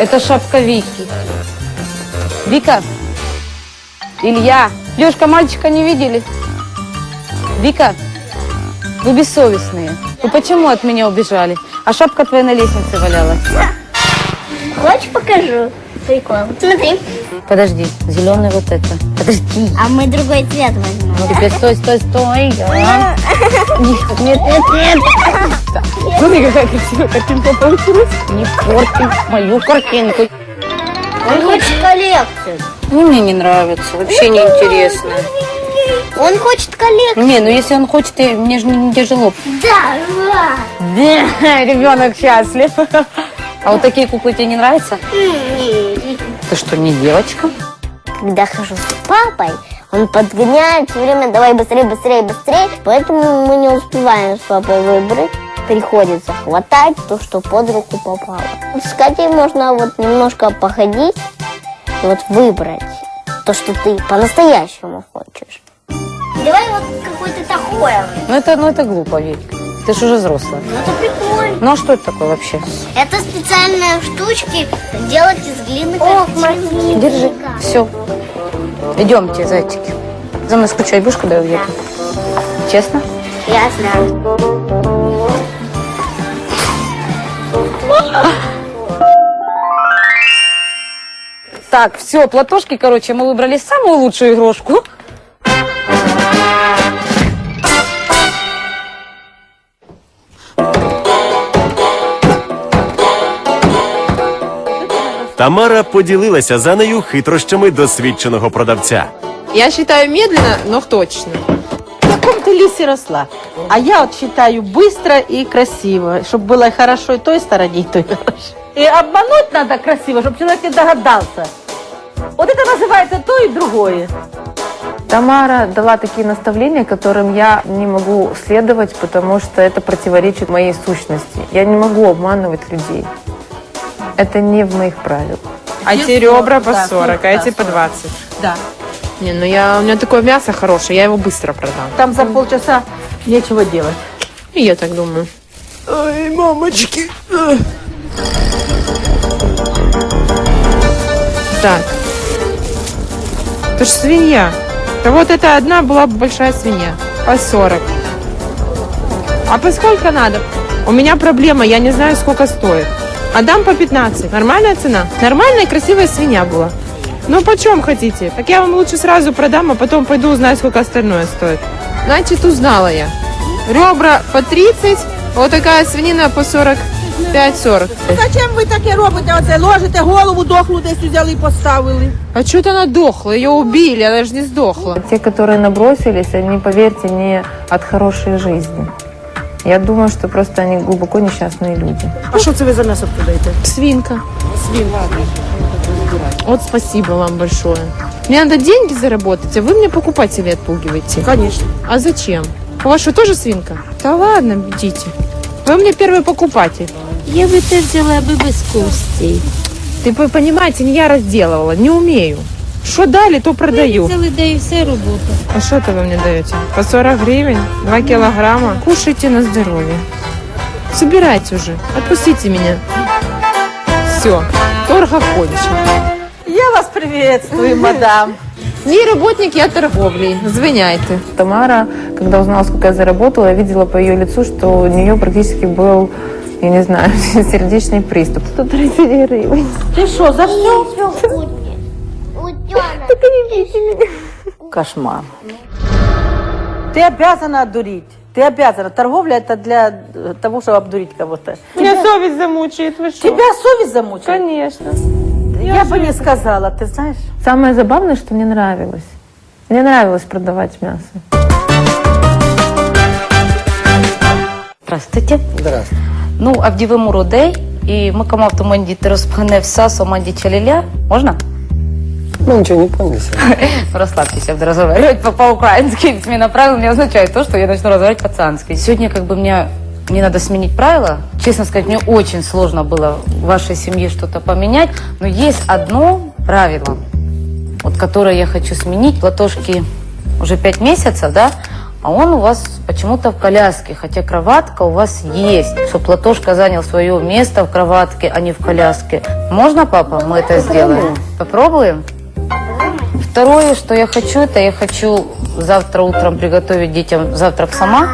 Это шапка Вики. Вика. Илья. Девушка, мальчика не видели? Вика, вы бессовестные. Вы почему от меня убежали? А шапка твоя на лестнице валялась. Хочешь покажу? Прикол. Смотри. Подожди, зеленый вот это. Подожди. А мы другой цвет возьмем. Ну, теперь стой, стой, стой. а. Нет, нет, нет, нет. Смотри, какая красивая картинка получилась. Не порти мою картинку. Он хочет коллекцию. Ну, мне не нравится, вообще не интересно. Он хочет коллекцию. Не, ну если он хочет, мне же не тяжело. Да, Да, ребенок счастлив. А вот такие куклы тебе не нравятся? М-м-м. Ты что, не девочка? Когда хожу с папой, он подгоняет все время, давай быстрее, быстрее, быстрее. Поэтому мы не успеваем с папой выбрать. Приходится хватать то, что под руку попало. С Катей можно вот немножко походить и вот выбрать то, что ты по-настоящему хочешь. Давай вот какой-то такой. Ну это, ну это глупо, Вик. Ты же уже взрослая. Ну это прикольно. Ну а что это такое вообще? Это специальные штучки делать из глины. О, Держи. Все. Идемте, зайчики. За мной скучать будешь, когда я уеду? Честно? Ясно. Так, все, платошки, короче, мы выбрали самую лучшую игрушку. Тамара поділилася за нею хитрощами досвідченого продавця. Я считаю медленно, но точно. В каком ты лисе росла? А я вот считаю быстро и красиво, чтобы было и хорошо и той стороне, и той хорошо. И обмануть надо красиво, чтобы человек не догадался. Вот это называется то и другое. Тамара дала такие наставления, которым я не могу следовать, потому что это противоречит моей сущности. Я не могу обманывать людей. Это не в моих правилах. А эти ребра сорок, по да, 40, сорок, а эти по 20. Да. Не, ну я, у меня такое мясо хорошее, я его быстро продам. Там за полчаса нечего делать. И я так думаю. Ой, мамочки. Так. Это ж свинья. Да вот это одна была большая свинья. По 40. А по сколько надо? У меня проблема, я не знаю, сколько стоит. А дам по 15. Нормальная цена? Нормальная и красивая свинья была. Ну, почем хотите? Так я вам лучше сразу продам, а потом пойду узнаю, сколько остальное стоит. Значит, узнала я. Ребра по 30, вот такая свинина по 45-40. Зачем ви таке робите? Оце ложите голову дохлу десь взяли і поставили. А что-то она дохла, ее убили, она же не сдохла. Те, которые набросились, они, поверьте, не от хорошей жизни. Я думаю, что просто они глубоко несчастные люди. А що це ви за м'ясо продаєте? Свинка. Свинка. Вот спасибо вам большое. Мне надо деньги заработать, а вы мне покупателей отпугиваете. Конечно. А зачем? У вас что, тоже свинка? Да ладно, идите. Вы мне первый покупатель. Я би теж взяла аби без костей. Ты вы понимаете, не я разделывала, не умею. Что дали, то продаю. Да і все робота. А что это вы мне даете? По 40 гривен? 2 килограмма? Кушайте на здоровье. Собирайте уже. Отпустите меня. Все. Торг окончен. Я вас приветствую, мадам. Не работник, я торговли. Звиняйте. Тамара, когда узнала, сколько я заработала, я видела по ее лицу, что у нее практически был, я не знаю, сердечный приступ. 130 гривен. Ты что, за все? Кошмар. Ты обязана одурить. Ты обязана. Торговля это для э, того, чтобы обдурить кого-то. Меня совесть замучает, вы что? Тебя совесть замучила? Конечно. Я бы не сказала, ты знаешь. Самое забавное, что мне нравилось. Мне нравилось продавать мясо. Здравствуйте. Здравствуйте. Ну, Авдіви Рудей і ми кому автоманді розпхане все, соманді чаліля. Можна? Ну, ничего не понял. Расслабьтесь, я буду разговаривать по- по-украински. Смена правил не означает то, что я начну разговаривать по-цански. Сегодня как бы мне мне надо сменить правила. Честно сказать, мне очень сложно было в вашей семье что-то поменять. Но есть одно правило, вот которое я хочу сменить. Платошки уже пять месяцев, да? А он у вас почему-то в коляске, хотя кроватка у вас есть. Чтобы Платошка занял свое место в кроватке, а не в коляске. Можно, папа, мы это сделаем? Попробуем? Второе, что я хочу, это я хочу завтра утром приготовить детям завтрак сама.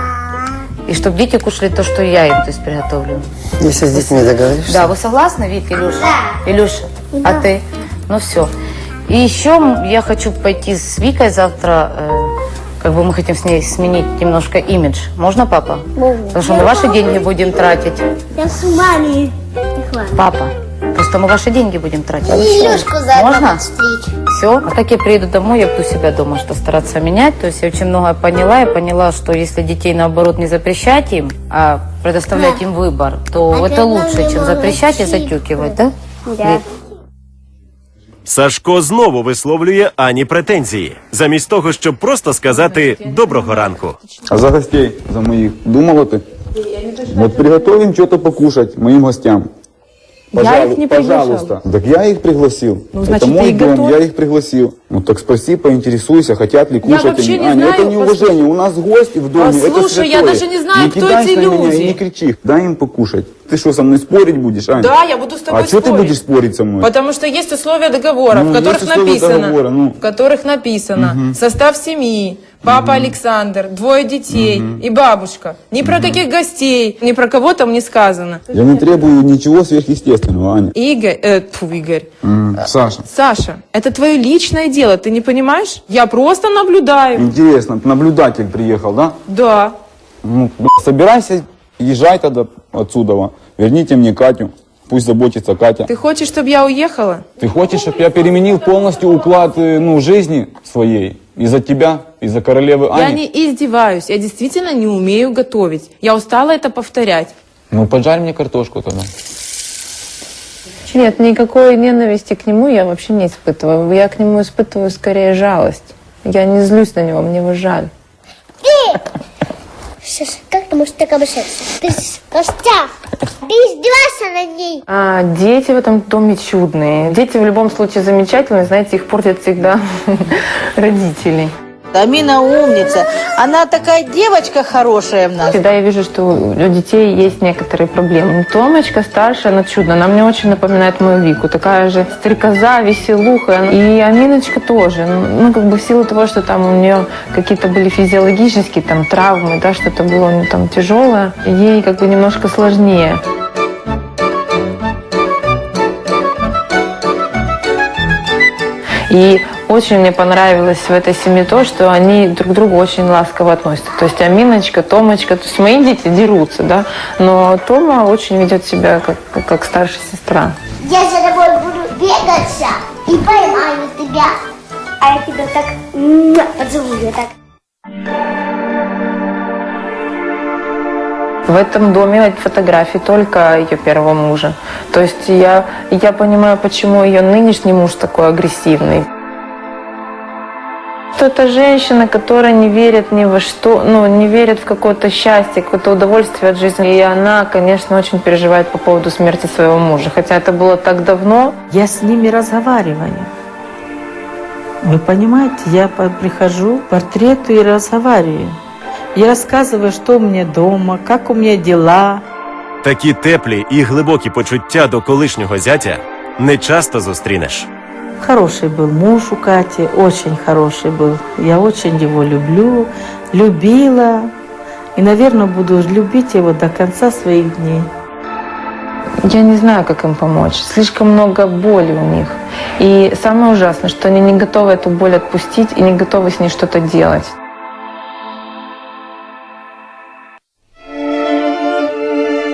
И чтобы дети кушали то, что я им то есть, приготовлю. Если с детьми договоришься. Да, вы согласны, Вик, Илюша? Илюша, а ты? Ну все. И еще я хочу пойти с Викой завтра, э, как бы мы хотим с ней сменить немножко имидж. Можно, папа? Потому что мы ваши деньги будем тратить. Я с вами. Папа, просто мы ваши деньги будем тратить. Илюшку заодно Можно? подстричь. Все. А как я приеду домой, я буду себя дома что стараться менять. То есть я очень многое поняла. Я поняла, что если детей, наоборот, не запрещать им, а предоставлять им выбор, то А это ты лучше, маме чем запрещать и молчи. затюкивать, да? Да. Вик? Сашко знову висловлює Ані претензії, замість того, щоб просто сказати доброго ранку. А за гостей, за моих, думала ты? Вот приготовим что-то покушать моим гостям. Я их не приглашал. пожалуйста. Так я их пригласил. Ну, значит, это ты мой их дом, готовь. я их пригласил. Ну так спроси, поинтересуйся, хотят ли кушать вообще они. не это знаю, неуважение. У нас гости в доме. это Послушай, я святое. даже не знаю, не кто эти на меня люди. и не кричи. Дай им покушать. Ты что, со мной спорить будешь, Аня? Да, я буду с тобой А что ты спорить. будешь спорить со мной? Потому что есть условия договора, Ну, в которых написано, договора, ну. в которых написано состав семьи, папа Александр, двое детей и бабушка. Ни про каких гостей, ни про кого там не сказано. Я не требую ничего сверхъестественного, Аня. Игорь, э, тьфу, Игорь, М, Саша, Саша, это твое личное дело, ты не понимаешь? Я просто наблюдаю. интересно, наблюдатель приехал, да? Да. Ну, б***ь, собирайся, езжай тогда отсюда. Верните мне Катю. Пусть заботится Катя. Ты хочешь, чтобы я уехала? Ты хочешь, чтобы я переменил полностью уклад э, ну, жизни своей? Из-за тебя, из-за королевы Я Ани? не издеваюсь, я действительно не умею готовить. Я устала это повторять. Ну, поджарь мне картошку тогда. Нет, никакой ненависти к нему я вообще не испытываю. Я к нему испытываю скорее жалость. Я не злюсь на него, мне его жаль. Сейчас, как ты можешь так обращаться? Ты Костя, ты издеваешься над ней. А дети в этом доме чудные. Дети в любом случае замечательные, знаете, их портят всегда родители. Амина умница. Она такая девочка хорошая в нас. Всегда я вижу, что у детей есть некоторые проблемы. Ну, Томочка старшая, она чудная. Она мне очень напоминает мою Вику. Такая же стрекоза, веселуха. И Аминочка тоже. Ну, как бы в силу того, что там у нее какие-то были физиологические там травмы, да, что-то было у нее там тяжелое, ей как бы немножко сложнее. И очень мне понравилось в этой семье то, что они друг к другу очень ласково относятся. То есть Аминочка, Томочка, то есть мои дети дерутся, да, но Тома очень ведет себя как, как, как старшая сестра. Я за тобой буду бегаться и поймаю тебя. А я тебя так поцелую так. В этом доме нет фотографий только ее первого мужа. То есть я, я понимаю, почему ее нынешний муж такой агрессивный Что это женщина, которая не верит ни во что, ну, не верит в какое-то счастье, какое-то удовольствие от жизни. И она, конечно, очень переживает по поводу смерти своего мужа. Хотя это было так давно. Я с ними разговариваю. Вы понимаете, я по- прихожу к портрету и разговариваю. Я рассказываю, что у меня дома, как у меня дела. Такі теплі і глибокі почуття до колишнього зятя не часто зустрінеш. Хороший был муж у Кати, очень хороший был. Я очень его люблю, любила. И, наверное, буду любить его до конца своих дней. Я не знаю, как им помочь. Слишком много боли у них. И самое ужасное, что они не готовы эту боль отпустить и не готовы с ней что-то делать.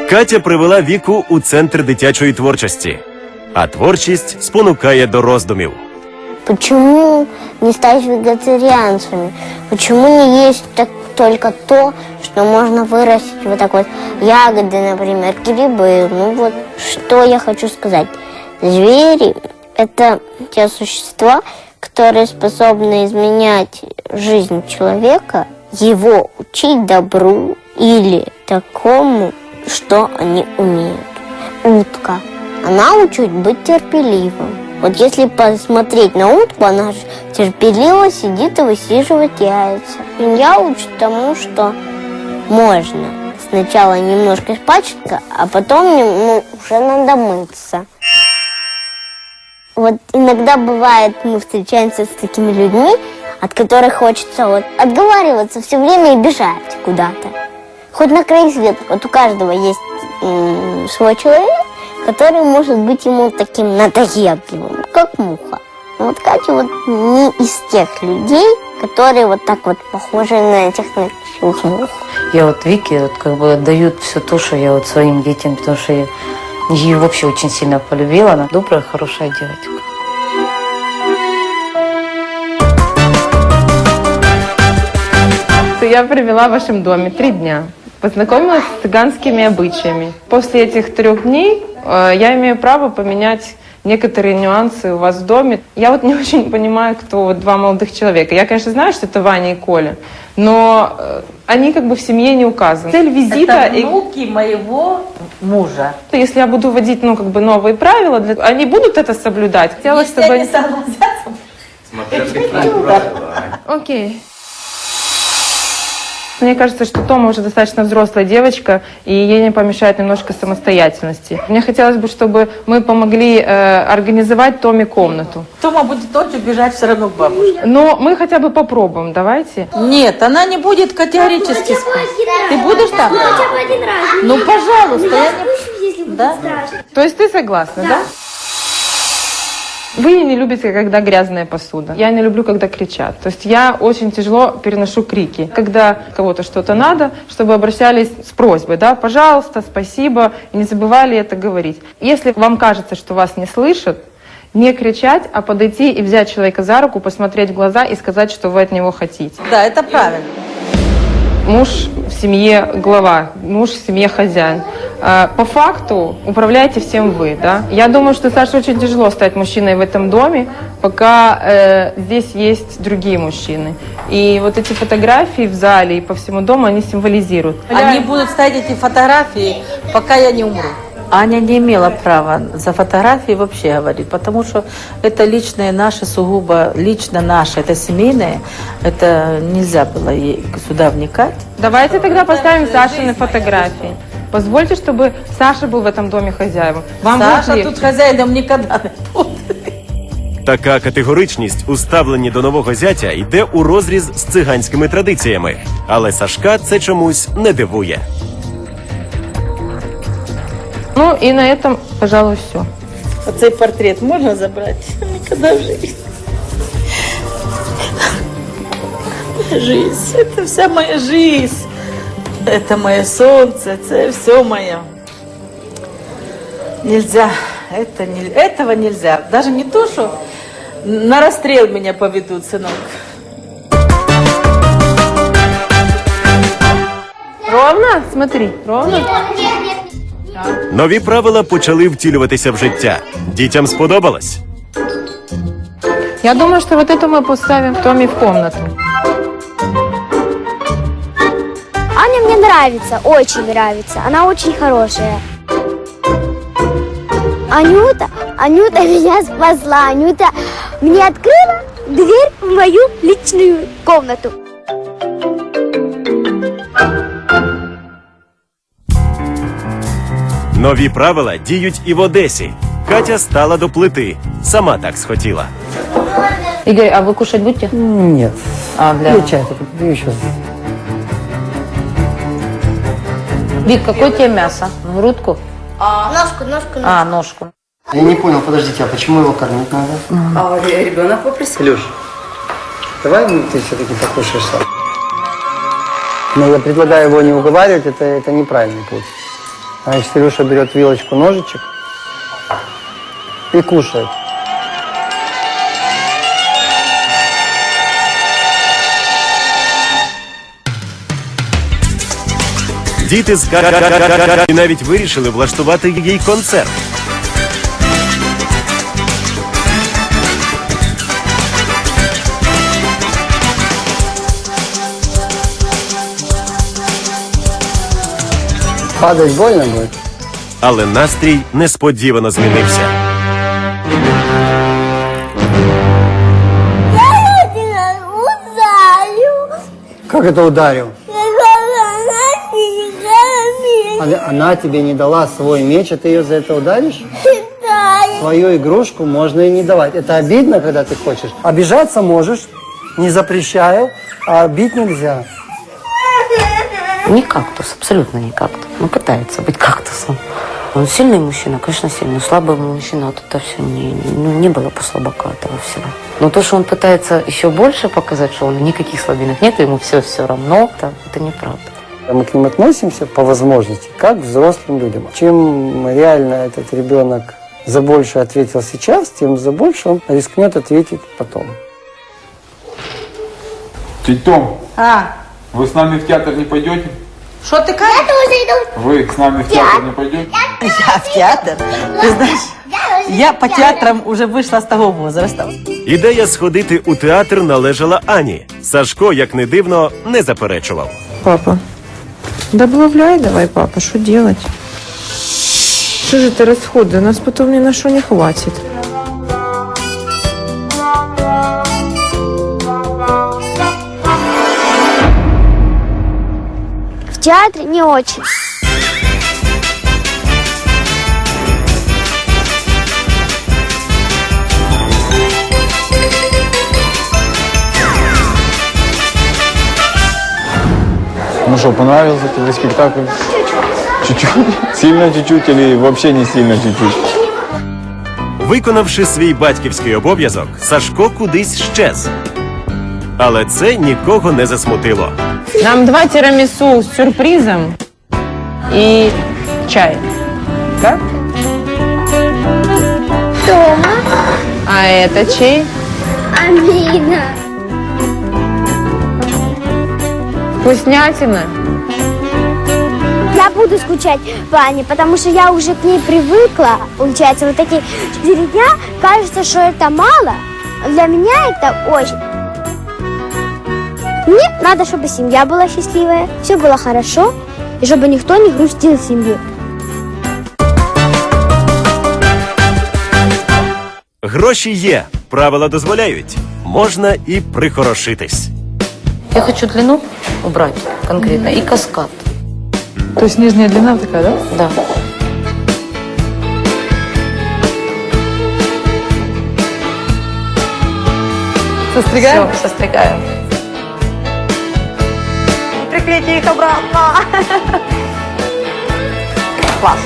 Катя привела віку у центр дитячої творчості, а творчість спонукає до роздумів. Почему не стать вегетарианцами? Почему не есть так- только то, что можно вырастить вот так вот ягоды, например, грибы? Ну вот, что я хочу сказать. Звери – это те существа, которые способны изменять жизнь человека, его учить добру или такому, что они умеют. Утка. она учит быть терпеливым. Вот если посмотреть на утку, она же терпеливо сидит и высиживает яйца. Свинья учит тому, что можно сначала немножко испачкаться, а потом ну, уже надо мыться. Вот иногда бывает, мы встречаемся с такими людьми, от которых хочется вот отговариваться все время и бежать куда-то. Хоть на край света. Вот у каждого есть м, свой человек, который может быть ему таким надоедливым, как муха. Но вот Катя вот не из тех людей, которые вот так вот похожи на этих ночных мух. Я вот Вике вот как бы отдаю все то, что я вот своим детям, потому что я ее вообще очень сильно полюбила. Она добрая, хорошая девочка. Я провела в вашем доме три дня. Познакомилась с цыганскими обычаями. После этих трех дней э, я имею право поменять некоторые нюансы у вас в доме. Я вот не очень понимаю, кто вот два молодых человека. Я, конечно, знаю, что это Ваня и Коля, но э, они как бы в семье не указаны. Цель визита... Это и- внуки моего мужа. Если я буду вводить, ну, как бы новые правила, для- они будут это соблюдать? Хотела, Если чтобы они согласятся, Окей. Мне кажется, что Тома уже достаточно взрослая девочка, и ей не помешает немножко самостоятельности. Мне хотелось бы, чтобы мы помогли э, организовать Томе комнату. Тома будет ночью бежать все равно к бабушке. Но мы хотя бы попробуем, давайте. Нет, она не будет категорически спать. Ты будешь там? Ну, пожалуйста, я не... Да? То есть ты согласна, да? Вы не любите, когда грязная посуда. Я не люблю, когда кричат. То есть я очень тяжело переношу крики. Когда кого-то что-то надо, чтобы обращались с просьбой, да, пожалуйста, спасибо, и не забывали это говорить. Если вам кажется, что вас не слышат, не кричать, а подойти и взять человека за руку, посмотреть в глаза и сказать, что вы от него хотите. Да, это правильно. Муж в семье глава, муж в семье хозяин. А, По факту управляете всем вы, да? Я думаю, что Саше очень тяжело стать мужчиной в этом доме, пока э, здесь есть другие мужчины. И вот эти фотографии в зале и по всему дому, они символизируют. Они будут ставить эти фотографии, пока я не умру. Аня не имела права за фотографии вообще говорить, потому что это личное наше, сугубо лично наше, это семейное, это нельзя было ей сюда вникать. Давайте тогда поставим Сашины фотографии. Позвольте, чтобы Саша был в этом доме хозяевом. Вам будет Саша легче. тут хозяином никогда не буде. Така категоричність у ставленні до нового зятя йде у розріз з циганськими традиціями. Але Сашка це чомусь не дивує. Ну и на этом, пожалуй, все. Оцей портрет можна забрати? Ніколи в житті. Жизнь, это вся моя жизнь. Это мое солнце, это все мое. Нельзя, это не, этого нельзя. Даже не то, что на расстрел меня поведут, сынок. Ровно? Смотри, ровно. Нові правила почали втілюватися в життя. Дітям сподобалось. Я думаю, что вот это мы поставим Томе в комнату. нравится, очень нравится. Она очень хорошая. Анюта, Анюта меня спасла. Анюта мне открыла дверь в мою личную комнату. Нові правила діють і в Одесі. Катя стала до плити. Сама так схотіла. Игорь, а вы кушать будете? Нет. А, для... Я чай только пью Вик, какое тебе мясо? Грудку? Ножку, ножку, А, ножку. Я не понял, подождите, а почему его кормить надо? А ребенок попросил. Илюш, давай ты все-таки покушаешь сам. Но я предлагаю его не уговаривать, это, это неправильный путь. Значит, Илюша берет вилочку, ножичек и кушает. Діти з і навіть вирішили влаштувати їй концерт. Падать больно буде? Але настрій несподівано змінився. Я один ударю. Как это ударил? Она, она тебе не дала свой меч, а ты ее за это ударишь? Свою игрушку можно и не давать. Это обидно, когда ты хочешь. Обижаться можешь, не запрещаю, а бить нельзя. Не кактус, абсолютно не кактус. Он пытается быть кактусом. Он сильный мужчина, конечно, сильный. Слабый мужчина, а тут все не, ну, не было по слабака этого всего. Но то, что он пытается еще больше показать, что он никаких слабинок нет, ему все все равно, это, это неправда. Мы к ним относимся по возможности, как к взрослым людям. Чем реально этот ребенок за больше ответил сейчас, тем за больше он рискнет ответить потом. Тетя Том, А, вы с нами в театр не пойдете? що ти кажеш? Вы с нами в театр не пойдете? Я в театр. Ти знаєш, я по театрам уже вийшла з того возраста. Ідея сходити у театр належала Ані. Сашко, як не дивно, не заперечував. Папа, добавляй давай, папа, что делать? Что же это расходы? Нас потом ни на что не хватит. В театре не очень. Ну что, понравился тебе спектакль? Чуть-чуть? Сильно чуть-чуть или вообще не сильно чуть-чуть? Виконавши свій батьківський обов'язок, Сашко кудись щез. Але це нікого не засмутило. Нам два тирамису с сюрпризом и чай. Да? Тома, А это чей? Амина. Вкуснятина. Я буду скучать по Ане, потому что я уже к ней привыкла. Получается, вот такие четыре дня, кажется, что это мало. а Для меня это очень. Мне надо, чтобы семья была счастливая, все было хорошо, и чтобы никто не грустил в семье. Гроші є, правила дозволяють. Можна і прихорошитись. Я хочу длину убрать конкретно и каскад. То есть нижняя длина такая, да? Да. Состригаем? Все, состригаем. Приклейте їх обратно. Клас.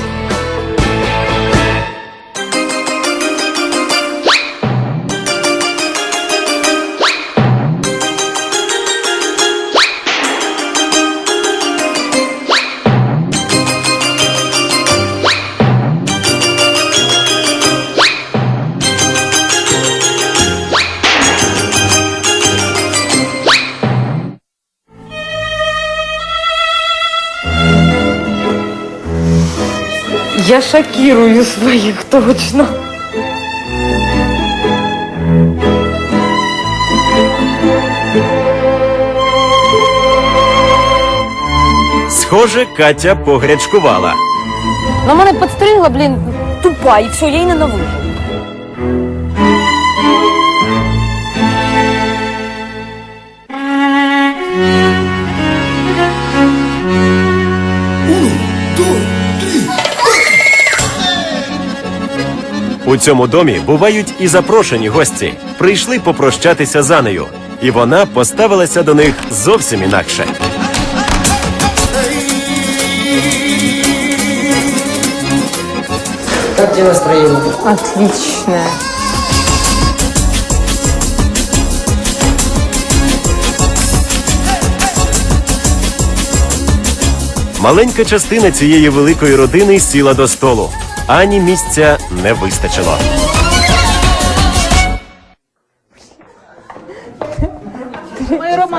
Я шокирую своих точно. Схоже, Катя погрячкувала. На мене підстригла, блін, тупа, і все, я її ненавижу. У цьому домі бувають і запрошені гості. Прийшли попрощатися за нею, і вона поставилася до них зовсім інакше. Как тебе настроение? Отличная. Маленька частина цієї великої родини сіла до столу. Ані місця не вистачило.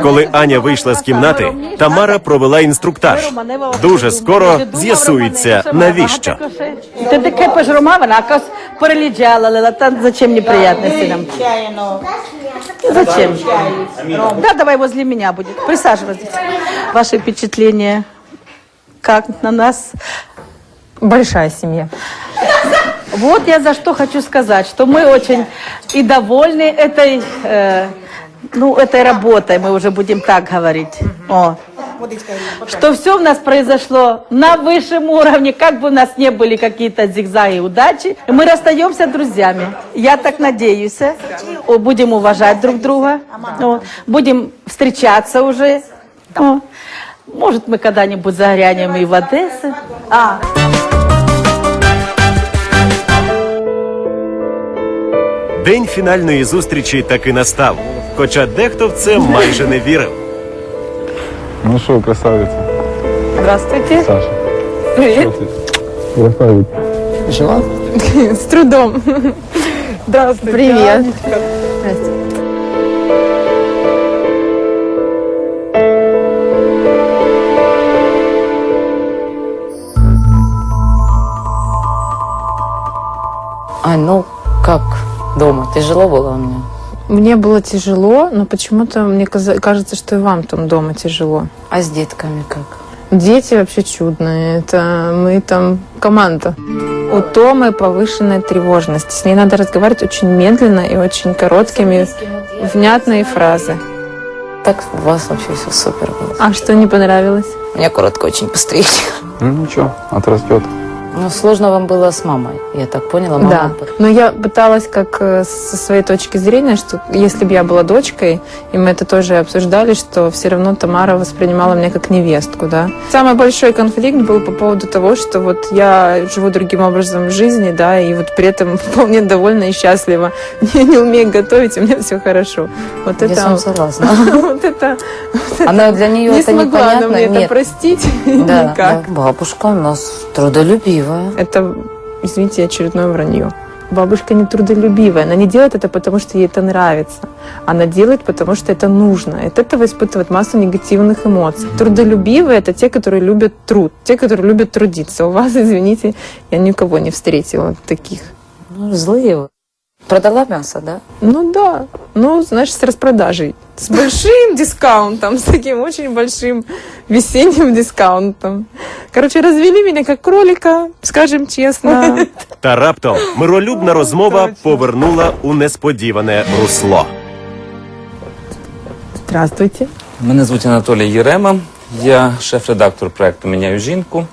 Коли Аня вийшла з кімнати, Тамара провела інструктаж. Дуже скоро з'ясується, навіщо. Ти таке пожромав, вона якось переліджала, лила, та зачем неприятности нам? Зачем? Да, давай возле меня будет. Присаживайтесь. Ваши впечатления как на нас? Большая семья. Вот я за что хочу сказать, что мы очень и довольны этой, э, ну, этой работой, мы уже будем так говорить. О. Что все у нас произошло на высшем уровне, как бы у нас не были какие-то зигзаги удачи, мы расстаемся друзьями. Я так надеюсь. О, Будем уважать друг друга, О, будем встречаться уже. О, Может, мы когда-нибудь заглянем и в Одессу. А, День фінальної зустрічі таки настав. Хоча дехто в це майже не вірив. Ну что, красавица, Здравствуйте. Саша. Привет. Красавица. Жила? С трудом. Здравствуйте. Привет. Здрасте. Ань, ну как дома? Тяжело было мне? Мне было тяжело, но почему-то мне кажется, что и вам там дома тяжело. А с детками как? Дети вообще чудные. Это мы там команда. У Томы повышенная тревожность. С ней надо разговаривать очень медленно и очень короткими, внятные фразы. Так у вас вообще все супер было. А что не понравилось? Меня коротко очень постригли. Ну ничего, отрастет. Ну, сложно вам было с мамой, я так поняла. Мама Да. Но я пыталась как э, со своей точки зрения, что если бы я была дочкой, и мы это тоже обсуждали, что все равно Тамара воспринимала меня как невестку, да. Самый большой конфликт был по поводу того, что вот я живу другим образом в жизни, да, и вот при этом вполне довольна и счастлива. Я не умею готовить, у меня все хорошо. Вот Я это... согласна. Вот это... Она для нее Не это смогла она непонятно. мне это простить никак. Бабушка у нас трудолюбивая. Это, извините, очередное вранье. Бабушка не трудолюбивая. Она не делает это, потому что ей это нравится. Она делает, потому что это нужно. И от этого испытывает массу негативных эмоций. Трудолюбивые – это те, которые любят труд, те, которые любят трудиться. У вас, извините, я никого не встретила таких. Ну, злые вы. Продала мясо, да? Ну да, ну, значит, с распродажей. С большим дискаунтом, с таким очень большим весенним дискаунтом. Короче, развели меня как кролика, скажем честно. Та раптом миролюбна розмова повернула у несподіване русло. Здравствуйте. Мене звуть Анатолій Єрема, я шеф-редактор проекту Міняю жінку.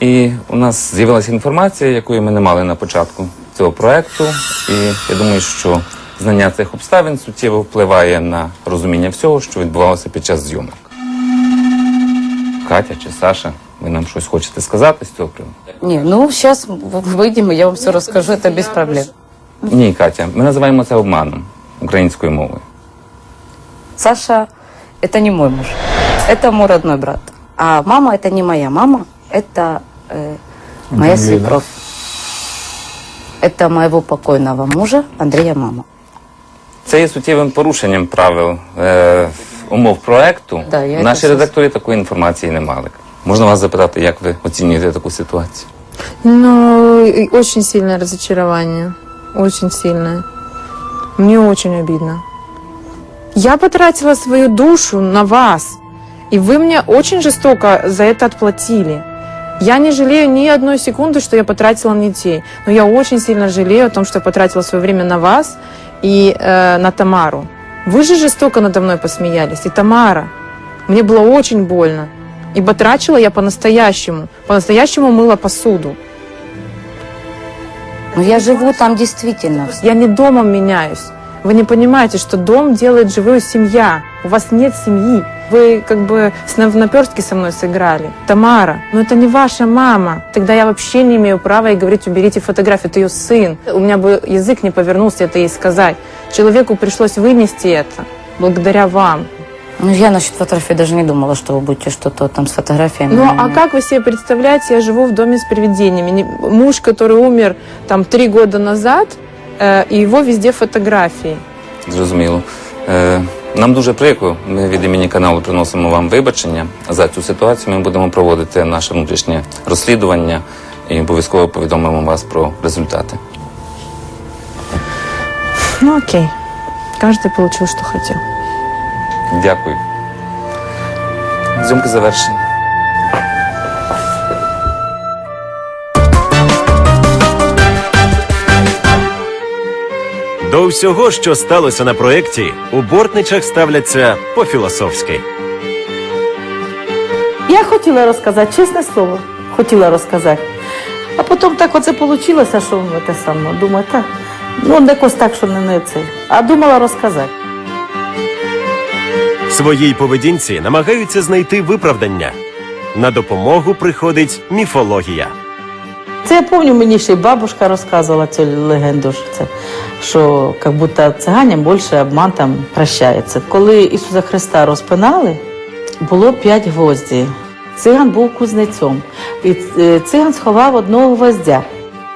І у нас з'явилася інформація, якої ми не мали на початку цього проекту. І я думаю, що знання цих обставин суттєво впливає на розуміння всього, що відбувалося під час зйомок. Катя чи Саша, ви нам щось хочете сказати з цього приводу? Не, ну сейчас выйдем, и я вам все расскажу, это без проблем. Ні, Катя, ми називаємо це обманом українською мовою. Саша – это не мой муж, это мой родной брат. А мама – это не моя мама, это э, моя Андрей, да? свекровь. Это моего покойного мужа Андрея мама. Це є суттєвим порушенням правил е, умов проекту. Да, я Наші це все- редактори такої інформації не мали. Можна вас запитати, як ви оцінюєте таку ситуацію? Ну, и очень сильное разочарование. Очень сильное. Мне очень обидно. Я потратила свою душу на вас, и вы мне очень жестоко за это отплатили. Я не жалею ни одной секунды, что я потратила на детей, но я очень сильно жалею о том, что я потратила свое время на вас и э, на Тамару. Вы же жестоко надо мной посмеялись, и Тамара. Мне было очень больно. Ибо трачила я по-настоящему. По-настоящему мыла посуду. Но я живу там действительно. Я не домом меняюсь. Вы не понимаете, что дом делает живую семья. У вас нет семьи. Вы как бы в наперстке со мной сыграли. Тамара, но это не ваша мама. Тогда я вообще не имею права ей говорить, уберите фотографию, это ее сын. У меня бы язык не повернулся это ей сказать. Человеку пришлось вынести это благодаря вам. Ну, я насчет фотографии даже не думала, что вы будете что-то там с фотографиями. Ну, а как вы себе представляете, я живу в доме с привидениями. Муж, который умер там три года назад, э, и его везде фотографии. Зрозуміло. Е, нам дуже прикро. Ми від імені каналу приносимо вам вибачення за цю ситуацію. Ми будемо проводити наше внутрішнє розслідування і обов'язково повідомимо вас про результати. Ну, окей. Каждый получил, что хотел. Дякую. Зйомки завершені. До всього, що сталося на проєкті, у бортничах ставляться по-філософськи. Я хотіла розказати, чесне слово, хотіла розказати. А потім так оце вийшло, що те саме. Думаю, так, ну якось так, що не, не це. А думала розказати. Своїй поведінці намагаються знайти виправдання. На допомогу приходить міфологія. Це я пам'ятаю, мені ще й бабушка розказувала цю легенду, що це що як будто циганям більше обман там прощається. Коли Ісуса Христа розпинали, було п'ять гвоздів. Циган був кузнецом, і е, циган сховав одного гвоздя.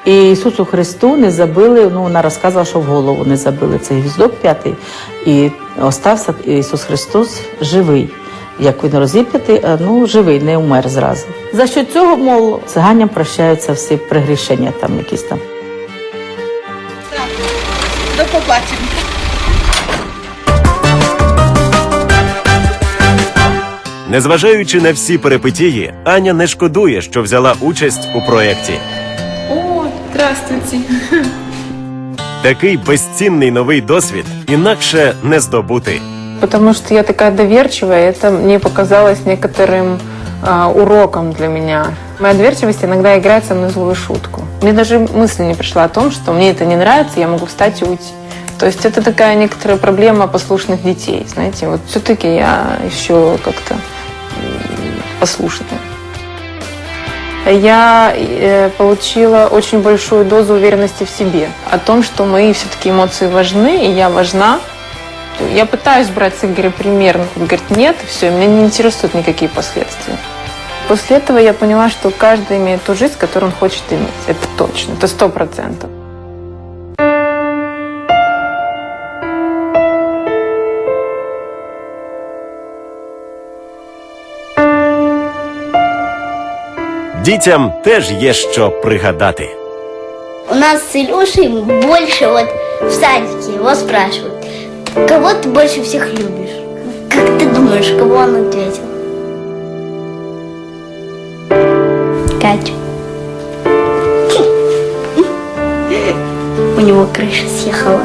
І Ісусу Христу не забили, ну вона розказувала, що в голову не забили цей гвіздок п'ятий, і остався Ісус Христос живий. Як він розіп'ятий, а, ну живий, не умер зразу. За що цього, мов, циганям прощаються всі пригрішення там якісь там. До побачення. Незважаючи на всі перипетії, Аня не шкодує, що взяла участь у проєкті. О, здравствуйте. Такий безцінний новий досвід інакше не здобути. Потому что я такая доверчивая, это мне показалось некоторым а, уроком для меня. Моя доверчивость иногда играет со мной злую шутку. Мне даже мысль не пришла о том, что мне это не нравится, я могу встать и уйти. То есть это такая некоторая проблема послушных детей, знаете. Вот все-таки я еще как-то послушная. Я э, получила очень большую дозу уверенности в себе, о том, что мои все-таки эмоции важны, и я важна. Я пытаюсь брать с Игоря пример, но он говорит, нет, все, меня не интересуют никакие последствия. После этого я поняла, что каждый имеет ту жизнь, которую он хочет иметь. Это точно, это сто процентов. Дітям теж є що пригадати. У нас с Илюшей больше вот в садике его спрашивают, кого ты больше всех любишь? Как ты думаешь, кого он ответил? Катю. У него крыша съехала.